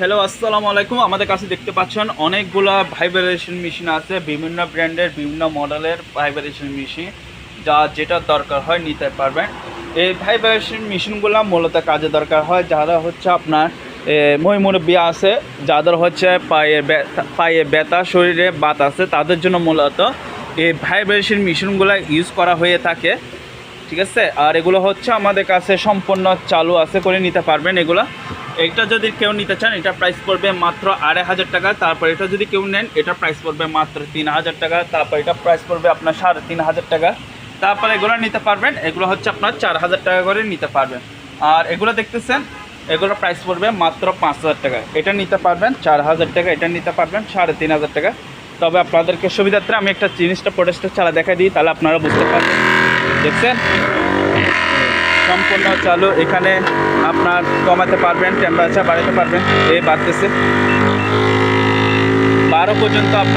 Hello আসসালামু আলাইকুম। আমাদের কাছে দেখতে পাচ্ছেন অনেকগুলা ভাইব্রেশন মেশিন আছে, বিভিন্ন ব্র্যান্ডের বিভিন্ন মডেলের ভাইব্রেশন মেশিন যা যেটা দরকার হয় নিতে পারবেন। এই ভাইব্রেশন মেশিনগুলো মূলত কাজে দরকার হয়, যারা হচ্ছে আপনার মই মুরব্বী আছে, যাদের হচ্ছে পায়ে পায়ে ব্যথা, শরীরে বাত আছে, তাদের জন্য মূলত এই ভাইব্রেশন মেশিনগুলো ইউজ করা হয়ে থাকে। ঠিক আছে? আর এগুলো হচ্ছে আমাদের কাছে সম্পূর্ণ চালু আছে করে নিতে পারবেন এগুলো। এটা যদি কেউ নিতে চান, এটা প্রাইস পড়বে মাত্র আড়াই হাজার টাকা। তারপর এটা যদি কেউ নেন, এটা প্রাইস পড়বে মাত্র তিন হাজার টাকা। তারপর এটা প্রাইস পড়বে আপনার সাড়ে তিন হাজার টাকা। তারপর এগুলো নিতে পারবেন, এগুলো হচ্ছে আপনার চার হাজার টাকা করে নিতে পারবেন। আর এগুলো দেখতেছেন, এগুলো প্রাইস পড়বে মাত্র পাঁচ হাজার টাকা। এটা নিতে পারবেন, চার হাজার টাকা, এটা নিতে পারবেন, সাড়ে তিন হাজার টাকা। তবে আপনাদেরকে সুবিধার্থে আমি একটা জিনিসটা প্রোটেস্টটা চালা দেখা দিই, তাহলে আপনারা বুঝতে পারবেন। দেখছেন? সম্পূর্ণ চালু। এখানে আপনার কমাতে পারবেন টেম্পারেচার বাড়াতে পারবেন। এ বাড়তেছে। বারো পর্যন্ত